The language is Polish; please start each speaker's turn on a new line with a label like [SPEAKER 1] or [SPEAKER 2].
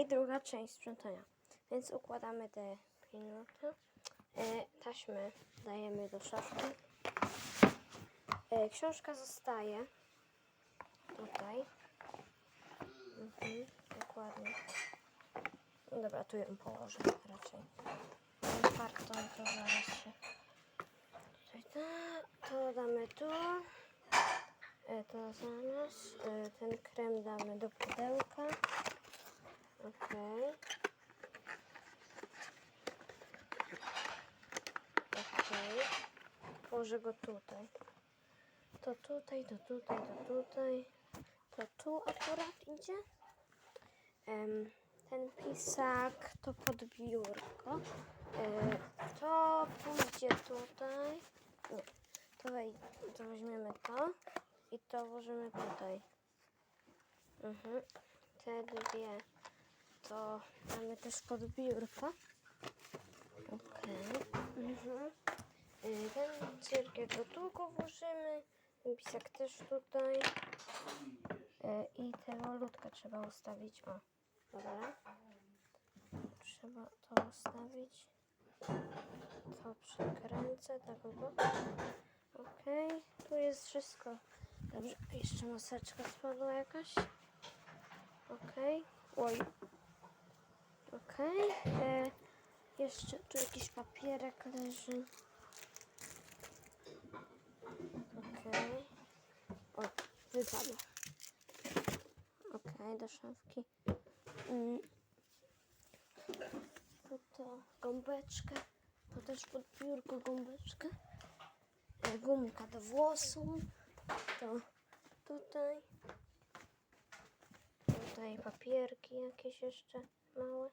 [SPEAKER 1] druga część sprzątania. Więc układamy te pieniądze. E, taśmy dajemy do szafki. E, książka zostaje tutaj. Mhm, dokładnie. No dobra, tu ją położę raczej. Karton to zaraz się... Tutaj ta, to damy tu. E, to zaraz. Ten krem damy do pudełka. Okej. Okej. Położę go tutaj. To tutaj, to tutaj, to tutaj. To tu akurat idzie. Em, ten pisak to pod biurko. E, to pójdzie tutaj. Nie. To, wej, to weźmiemy to i to włożymy tutaj. Mhm. Te dwie to mamy też pod biurko. Okej. Mhm. Y, Ten cyrkiel to tu go włożymy. Pisak też tutaj. Y, I tego ludka trzeba ustawić. O, dobra. Trzeba to ustawić. To przekręcę, tak obo. Okej, tu jest wszystko. Dobrze, jeszcze maseczka spadła jakaś. Okej, oj. E, jeszcze tu jakiś papierek leży. Okej. O, wypadło. Okej, do szafki. Mm. Tu to gąbeczkę. To też pod biurko gąbeczkę. E, Gumka do włosów. To tutaj. Tutaj papierki jakieś jeszcze małe.